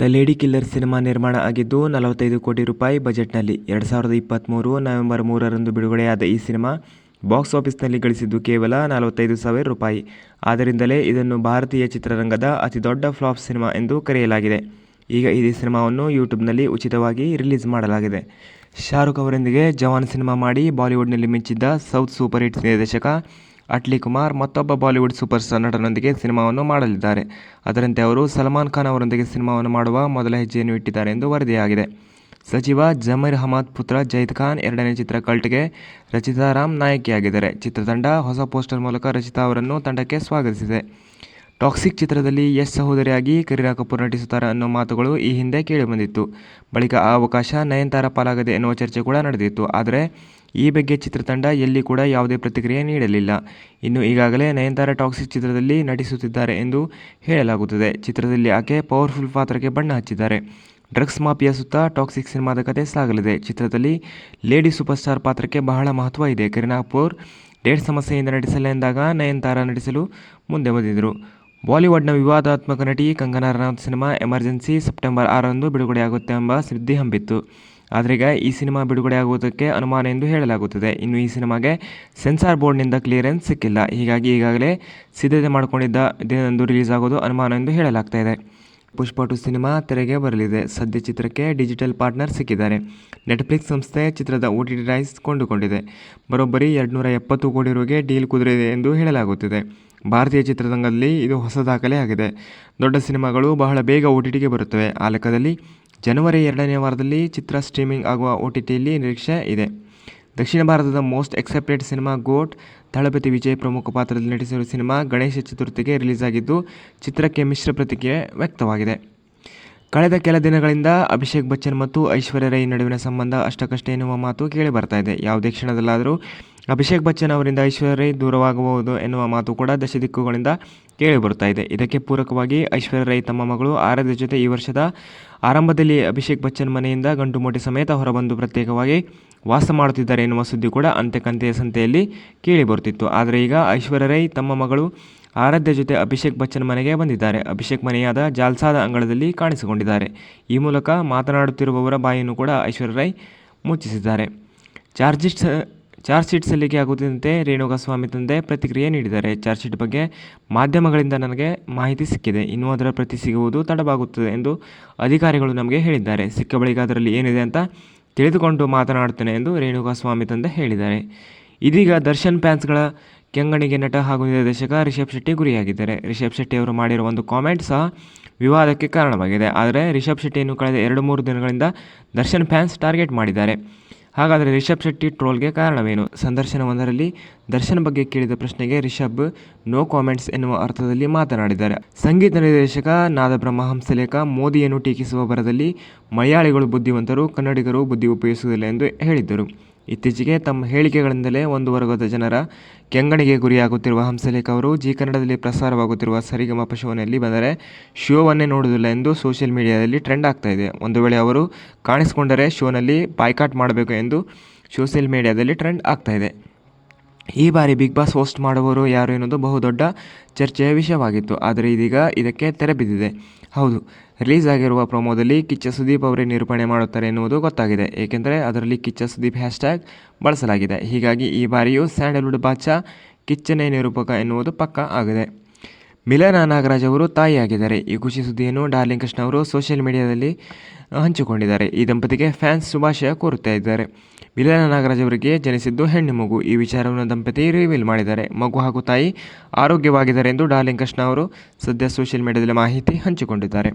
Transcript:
The lady killer cinema ನಿರ್ಮಾಣ ಆಗಿದ್ದು ನಲವತ್ತೈದು ಕೋಟಿ ರೂಪಾಯಿ ಬಜೆಟ್ನಲ್ಲಿ. ಎರಡು ಸಾವಿರದ ಇಪ್ಪತ್ತ್ಮೂರು ನವೆಂಬರ್ ಮೂರರಂದು ಬಿಡುಗಡೆಯಾದ ಈ ಸಿನಿಮಾ ಬಾಕ್ಸ್ ಆಫೀಸ್ನಲ್ಲಿ ಗಳಿಸಿದ್ದು ಕೇವಲ ನಲವತ್ತೈದು ಸಾವಿರ ರೂಪಾಯಿ. ಆದ್ದರಿಂದಲೇ ಇದನ್ನು ಭಾರತೀಯ ಚಿತ್ರರಂಗದ ಅತಿದೊಡ್ಡ ಫ್ಲಾಪ್ ಸಿನಿಮಾ ಎಂದು ಕರೆಯಲಾಗಿದೆ. ಈಗ ಈ ಸಿನಿಮಾವನ್ನು ಯೂಟ್ಯೂಬ್ನಲ್ಲಿ ಉಚಿತವಾಗಿ ರಿಲೀಸ್ ಮಾಡಲಾಗಿದೆ. ಶಾರುಖ್ ಅವರೊಂದಿಗೆ ಜವಾನ್ ಸಿನಿಮಾ ಮಾಡಿ ಬಾಲಿವುಡ್ನಲ್ಲಿ ಮಿಂಚಿದ್ದ ಸೌತ್ ಸೂಪರ್ ಹಿಟ್ ನಿರ್ದೇಶಕ ಅಟ್ಲಿ ಕುಮಾರ್ ಮತ್ತೊಬ್ಬ ಬಾಲಿವುಡ್ ಸೂಪರ್ ಸ್ಟಾರ್ ನಟನೊಂದಿಗೆ ಸಿನಿಮಾವನ್ನು ಮಾಡಲಿದ್ದಾರೆ. ಅದರಂತೆ ಅವರು ಸಲ್ಮಾನ್ ಖಾನ್ ಅವರೊಂದಿಗೆ ಸಿನಿಮಾವನ್ನು ಮಾಡುವ ಮೊದಲ ಹೆಜ್ಜೆಯನ್ನು ಇಟ್ಟಿದ್ದಾರೆ ಎಂದು ವರದಿಯಾಗಿದೆ. ಸಚಿವ ಜಮೀರ್ ಅಹಮದ್ ಪುತ್ರ ಜೈದ್ ಖಾನ್ ಎರಡನೇ ಚಿತ್ರ ಕಲ್ಟ್ಗೆ ರಚಿತಾ ರಾಮ್ ನಾಯಕಿಯಾಗಿದ್ದಾರೆ. ಚಿತ್ರತಂಡ ಹೊಸ ಪೋಸ್ಟರ್ ಮೂಲಕ ರಚಿತಾ ಅವರನ್ನು ತಂಡಕ್ಕೆ ಸ್ವಾಗತಿಸಿದೆ. ಟಾಕ್ಸಿಕ್ ಚಿತ್ರದಲ್ಲಿ ಯಶ್ ಸಹೋದರಿಯಾಗಿ ಕರೀನಾ ಕಪೂರ್ ನಟಿಸುತ್ತಾರೆ ಅನ್ನೋ ಮಾತುಗಳು ಈ ಹಿಂದೆ ಕೇಳಿಬಂದಿತ್ತು. ಬಳಿಕ ಆ ಅವಕಾಶ ನಯನತಾರ ಪಾಲಾಗದೆ ಎನ್ನುವ ಚರ್ಚೆ ಕೂಡ ನಡೆದಿತ್ತು. ಆದರೆ ಈ ಬಗ್ಗೆ ಚಿತ್ರತಂಡ ಎಲ್ಲಿ ಕೂಡ ಯಾವುದೇ ಪ್ರತಿಕ್ರಿಯೆ ನೀಡಲಿಲ್ಲ. ಇನ್ನು ಈಗಾಗಲೇ ನಯನತಾರ ಟಾಕ್ಸಿಕ್ ಚಿತ್ರದಲ್ಲಿ ನಟಿಸುತ್ತಿದ್ದಾರೆ ಎಂದು ಹೇಳಲಾಗುತ್ತದೆ. ಚಿತ್ರದಲ್ಲಿ ಆಕೆ ಪವರ್ಫುಲ್ ಪಾತ್ರಕ್ಕೆ ಬಣ್ಣ ಹಚ್ಚಿದ್ದಾರೆ. ಡ್ರಗ್ಸ್ ಮಾಫಿಯಾ ಸುತ್ತ ಟಾಕ್ಸಿಕ್ ಸಿನಿಮಾದ ಕತೆ ಸಾಗಲಿದೆ. ಚಿತ್ರದಲ್ಲಿ ಲೇಡಿ ಸೂಪರ್ ಸ್ಟಾರ್ ಪಾತ್ರಕ್ಕೆ ಬಹಳ ಮಹತ್ವ ಇದೆ. ಕರೀನಾ ಕಪೂರ್ ಡೇಟ್ ಸಮಸ್ಯೆಯಿಂದ ನಟಿಸಲ್ಲ ಎಂದಾಗ ನಯನತಾರ ನಟಿಸಲು ಮುಂದೆ ಬಂದಿದ್ದರು. ಬಾಲಿವುಡ್ನ ವಿವಾದಾತ್ಮಕ ನಟಿ Kangana Ranaut cinema emergency September ಆರರಂದು ಬಿಡುಗಡೆಯಾಗುತ್ತೆ ಎಂಬ ಸುದ್ದಿ ಹಂಬಿತ್ತು. ಆದ್ರೀಗ ಈ ಸಿನಿಮಾ ಬಿಡುಗಡೆ ಆಗುವುದಕ್ಕೆ ಅನುಮಾನ ಎಂದು ಹೇಳಲಾಗುತ್ತದೆ. ಇನ್ನು ಈ ಸಿನಿಮಾಗೆ ಸೆನ್ಸಾರ್ ಬೋರ್ಡ್ನಿಂದ ಕ್ಲಿಯರೆನ್ಸ್ ಸಿಕ್ಕಿಲ್ಲ. ಹೀಗಾಗಿ ಈಗಾಗಲೇ ಸಿದ್ಧತೆ ಮಾಡಿಕೊಂಡಿದ್ದ ದಿನದಂದು ರಿಲೀಸ್ ಆಗೋದು ಅನುಮಾನ ಎಂದು ಹೇಳಲಾಗ್ತಾ ಇದೆ. ಪುಷ್ಪ ಟು ಸಿನಿಮಾ ತೆರೆಗೆ ಬರಲಿದೆ. ಸದ್ಯ ಚಿತ್ರಕ್ಕೆ ಡಿಜಿಟಲ್ ಪಾರ್ಟ್ನರ್ ಸಿಕ್ಕಿದ್ದಾರೆ. ನೆಟ್ಫ್ಲಿಕ್ಸ್ ಸಂಸ್ಥೆ ಚಿತ್ರದ ಒ ಟಿ ಟಿ ರೈಸ್ ಕೊಂಡುಕೊಂಡಿದೆ. ಬರೋಬ್ಬರಿ ಎರಡುನೂರ ಎಪ್ಪತ್ತು ಕೋಟಿ ರುಗೆ ಡೀಲ್ ಕುದುರಿದೆ ಎಂದು ಹೇಳಲಾಗುತ್ತಿದೆ. ಭಾರತೀಯ ಚಿತ್ರರಂಗದಲ್ಲಿ ಇದು ಹೊಸ ದಾಖಲೆ ಆಗಿದೆ. ದೊಡ್ಡ ಸಿನಿಮಾಗಳು ಬಹಳ ಬೇಗ ಒ ಟಿ ಟಿಗೆ ಬರುತ್ತವೆ. ಆ ಲೆಕ್ಕದಲ್ಲಿ ಜನವರಿ ಎರಡನೇ ವಾರದಲ್ಲಿ ಚಿತ್ರ ಸ್ಟ್ರೀಮಿಂಗ್ ಆಗುವ ಒ ಟಿ ಟಿಯಲ್ಲಿ ನಿರೀಕ್ಷೆ ಇದೆ. ದಕ್ಷಿಣ ಭಾರತದ most expected cinema GOAT Thalapathy Vijay ಪ್ರಮುಖ ಪಾತ್ರದಲ್ಲಿ ನಟಿಸಿರುವ ಸಿನಿಮಾ ಗಣೇಶ ಚತುರ್ಥಿಗೆ ರಿಲೀಸ್ ಆಗಿದ್ದು ಚಿತ್ರಕ್ಕೆ ಮಿಶ್ರ ಪ್ರತಿಕ್ರಿಯೆ ವ್ಯಕ್ತವಾಗಿದೆ. ಕಳೆದ ಕೆಲ ದಿನಗಳಿಂದ ಅಭಿಷೇಕ್ ಬಚ್ಚನ್ ಮತ್ತು ಐಶ್ವರ್ಯ ರೈ ನಡುವಿನ ಸಂಬಂಧ ಅಷ್ಟಕ್ಕಷ್ಟೇ ಎನ್ನುವ ಮಾತು ಕೇಳಿ ಬರ್ತಾ ಇದೆ. ಯಾವುದೇ ಕ್ಷಣದಲ್ಲಾದರೂ ಅಭಿಷೇಕ್ ಬಚ್ಚನ್ ಅವರಿಂದ ಐಶ್ವರ್ಯ ರೈ ದೂರವಾಗಬಹುದು ಎನ್ನುವ ಮಾತು ಕೂಡ ದಶ ದಿಕ್ಕುಗಳಿಂದ ಕೇಳಿ ಬರ್ತಾ ಇದೆ. ಇದಕ್ಕೆ ಪೂರಕವಾಗಿ ಐಶ್ವರ್ಯ ರೈ ತಮ್ಮ ಮಗಳು ಆರಾಧ್ಯ ಜೊತೆ ಈ ವರ್ಷದ ಆರಂಭದಲ್ಲಿ ಅಭಿಷೇಕ್ ಬಚ್ಚನ್ ಮನೆಯಿಂದ ಗಂಟು ಮೂಟೆ ಸಮೇತ ಹೊರಬಂದು ಪ್ರತ್ಯೇಕವಾಗಿ ವಾಸ ಮಾಡುತ್ತಿದ್ದಾರೆ ಎನ್ನುವ ಸುದ್ದಿ ಕೂಡ ಅಂತೆಕಂತೆಯ ಸಂತೆಯಲ್ಲಿ ಕೇಳಿ ಬರುತ್ತಿತ್ತು ಆದರೆ ಈಗ ಐಶ್ವರ್ಯ ರೈ ತಮ್ಮ ಮಗಳು ಆರಾಧ್ಯ ಜೊತೆ ಅಭಿಷೇಕ್ ಬಚ್ಚನ್ ಮನೆಗೆ ಬಂದಿದ್ದಾರೆ. ಅಭಿಷೇಕ್ ಮನೆಯಾದ ಜಾಲ್ಸಾದ ಅಂಗಳದಲ್ಲಿ ಕಾಣಿಸಿಕೊಂಡಿದ್ದಾರೆ. ಈ ಮೂಲಕ ಮಾತನಾಡುತ್ತಿರುವವರ ಬಾಯಿಯನ್ನು ಕೂಡ ಐಶ್ವರ್ಯ ರೈ ಮುಚ್ಚಿಸಿದ್ದಾರೆ. ಚಾರ್ಜ್ ಶೀಟ್ ಚಾರ್ಜ್ ಶೀಟ್ ಸಲ್ಲಿಕೆ ಆಗುತ್ತಿದ್ದಂತೆ ರೇಣುಕಾಸ್ವಾಮಿ ತಂದೆ ಪ್ರತಿಕ್ರಿಯೆ ನೀಡಿದ್ದಾರೆ. ಚಾರ್ಜ್ ಶೀಟ್ ಬಗ್ಗೆ ಮಾಧ್ಯಮಗಳಿಂದ ನನಗೆ ಮಾಹಿತಿ ಸಿಕ್ಕಿದೆ. ಇನ್ನೂ ಅದರ ಪ್ರತಿ ಸಿಗುವುದು ತಡವಾಗುತ್ತದೆ ಎಂದು ಅಧಿಕಾರಿಗಳು ನಮಗೆ ಹೇಳಿದ್ದಾರೆ. ಸಿಕ್ಕ ಬಳಿಕ ಅದರಲ್ಲಿ ಏನಿದೆ ಅಂತ ತಿಳಿದುಕೊಂಡು ಮಾತನಾಡುತ್ತೇನೆ ಎಂದು ರೇಣುಕಾಸ್ವಾಮಿ ತಂದೆ ಹೇಳಿದ್ದಾರೆ. ಇದೀಗ ದರ್ಶನ್ ಫ್ಯಾನ್ಸ್ಗಳ ಕೆಂಗಣಿಗೆ ನಟ ಹಾಗೂ ನಿರ್ದೇಶಕ ರಿಷಬ್ ಶೆಟ್ಟಿ ಗುರಿಯಾಗಿದ್ದಾರೆ. ರಿಷಬ್ ಶೆಟ್ಟಿ ಅವರು ಮಾಡಿರುವ ಒಂದು ಕಾಮೆಂಟ್ ಸಹ ವಿವಾದಕ್ಕೆ ಕಾರಣವಾಗಿದೆ. ಆದರೆ ರಿಷಬ್ ಶೆಟ್ಟಿಯನ್ನು ಕಳೆದ ಎರಡು ಮೂರು ದಿನಗಳಿಂದ ದರ್ಶನ್ ಫ್ಯಾನ್ಸ್ ಟಾರ್ಗೆಟ್ ಮಾಡಿದ್ದಾರೆ. ಹಾಗಾದರೆ ರಿಷಬ್ ಶೆಟ್ಟಿ ಟ್ರೋಲ್ಗೆ ಕಾರಣವೇನು? ಸಂದರ್ಶನವೊಂದರಲ್ಲಿ ದರ್ಶನ್ ಬಗ್ಗೆ ಕೇಳಿದ ಪ್ರಶ್ನೆಗೆ ರಿಷಬ್ ನೋ ಕಾಮೆಂಟ್ಸ್ ಎನ್ನುವ ಅರ್ಥದಲ್ಲಿ ಮಾತನಾಡಿದ್ದಾರೆ. ಸಂಗೀತ ನಿರ್ದೇಶಕ ನಾದಬ್ರಹ್ಮ ಹಂಸಲೇಖ, ಮೋದಿಯನ್ನು ಟೀಕಿಸುವ ಬರದಲ್ಲಿ ಮಲಯಾಳಿಗಳು ಬುದ್ಧಿವಂತರು, ಕನ್ನಡಿಗರು ಬುದ್ಧಿ ಉಪಯೋಗಿಸುವುದಿಲ್ಲ ಎಂದು ಹೇಳಿದ್ದರು. ಇತ್ತೀಚೆಗೆ ತಮ್ಮ ಹೇಳಿಕೆಗಳಿಂದಲೇ ಒಂದು ವರ್ಗದ ಜನರ ಕೆಂಗಣಿಗೆ ಗುರಿಯಾಗುತ್ತಿರುವ ಹಂಸಲೇಖ ಅವರು ಜಿ ಕನ್ನಡದಲ್ಲಿ ಪ್ರಸಾರವಾಗುತ್ತಿರುವ ಸರಿಗಮಪ ಶೋನಲ್ಲಿ ಬಂದರೆ ಶೋವನ್ನೇ ನೋಡುವುದಿಲ್ಲ ಎಂದು ಸೋಷಿಯಲ್ ಮೀಡಿಯಾದಲ್ಲಿ ಟ್ರೆಂಡ್ ಆಗ್ತಾ ಇದೆ. ಒಂದು ವೇಳೆ ಅವರು ಕಾಣಿಸಿಕೊಂಡರೆ ಶೋನಲ್ಲಿ ಬಾಯ್ಕಾಟ್ ಮಾಡಬೇಕು ಎಂದು ಸೋಷಿಯಲ್ ಮೀಡಿಯಾದಲ್ಲಿ ಟ್ರೆಂಡ್ ಆಗ್ತಾ ಇದೆ. ಈ ಬಾರಿ ಬಿಗ್ ಬಾಸ್ ಹೋಸ್ಟ್ ಮಾಡುವವರು ಯಾರು ಎನ್ನುವುದು ಬಹುದೊಡ್ಡ ಚರ್ಚೆಯ ವಿಷಯವಾಗಿತ್ತು. ಆದರೆ ಇದೀಗ ಇದಕ್ಕೆ ತೆರೆ ಬಿದ್ದಿದೆ. ಹೌದು ರಿಲೀಸ್ ಆಗಿರುವ ಪ್ರೊಮೋದಲ್ಲಿ ಕಿಚ್ಚ ಸುದೀಪ್ ಅವರೇ ನಿರೂಪಣೆ ಮಾಡುತ್ತಾರೆ ಎನ್ನುವುದು ಗೊತ್ತಾಗಿದೆ. ಏಕೆಂದರೆ ಅದರಲ್ಲಿ ಕಿಚ್ಚ ಸುದೀಪ್ ಹ್ಯಾಶ್ಟ್ಯಾಗ್ ಬಳಸಲಾಗಿದೆ. ಹೀಗಾಗಿ ಈ ಬಾರಿಯೂ ಸ್ಯಾಂಡಲ್ವುಡ್ ಬಾಚಾ ಕಿಚ್ಚನೇ ನಿರೂಪಕ ಎನ್ನುವುದು ಪಕ್ಕ ಆಗಿದೆ. ಮಿಲನ ನಾಗರಾಜ್ ಅವರು ತಾಯಿಯಾಗಿದ್ದಾರೆ. ಈ ಖುಷಿ ಸುದ್ದಿಯನ್ನು ಡಾರ್ಲಿಂಗ್ ಕೃಷ್ಣ ಅವರು ಸೋಷಿಯಲ್ ಮೀಡಿಯಾದಲ್ಲಿ ಹಂಚಿಕೊಂಡಿದ್ದಾರೆ. ಈ ದಂಪತಿಗೆ ಫ್ಯಾನ್ಸ್ ಶುಭಾಶಯ ಕೋರುತ್ತಾ ಇದ್ದಾರೆ. ಮಿಲನ ನಾಗರಾಜ್ ಅವರಿಗೆ ಜನಿಸಿದ್ದು ಹೆಣ್ಣು ಮಗು. ಈ ವಿಚಾರವನ್ನು ದಂಪತಿ ರಿವೀಲ್ ಮಾಡಿದ್ದಾರೆ. ಮಗು ಹಾಗೂ ತಾಯಿ ಆರೋಗ್ಯವಾಗಿದ್ದಾರೆ ಎಂದು ಡಾರ್ಲಿಂಗ್ ಕೃಷ್ಣ ಅವರು ಸದ್ಯ ಸೋಷಿಯಲ್ ಮೀಡಿಯಾದಲ್ಲಿ ಮಾಹಿತಿ ಹಂಚಿಕೊಂಡಿದ್ದಾರೆ.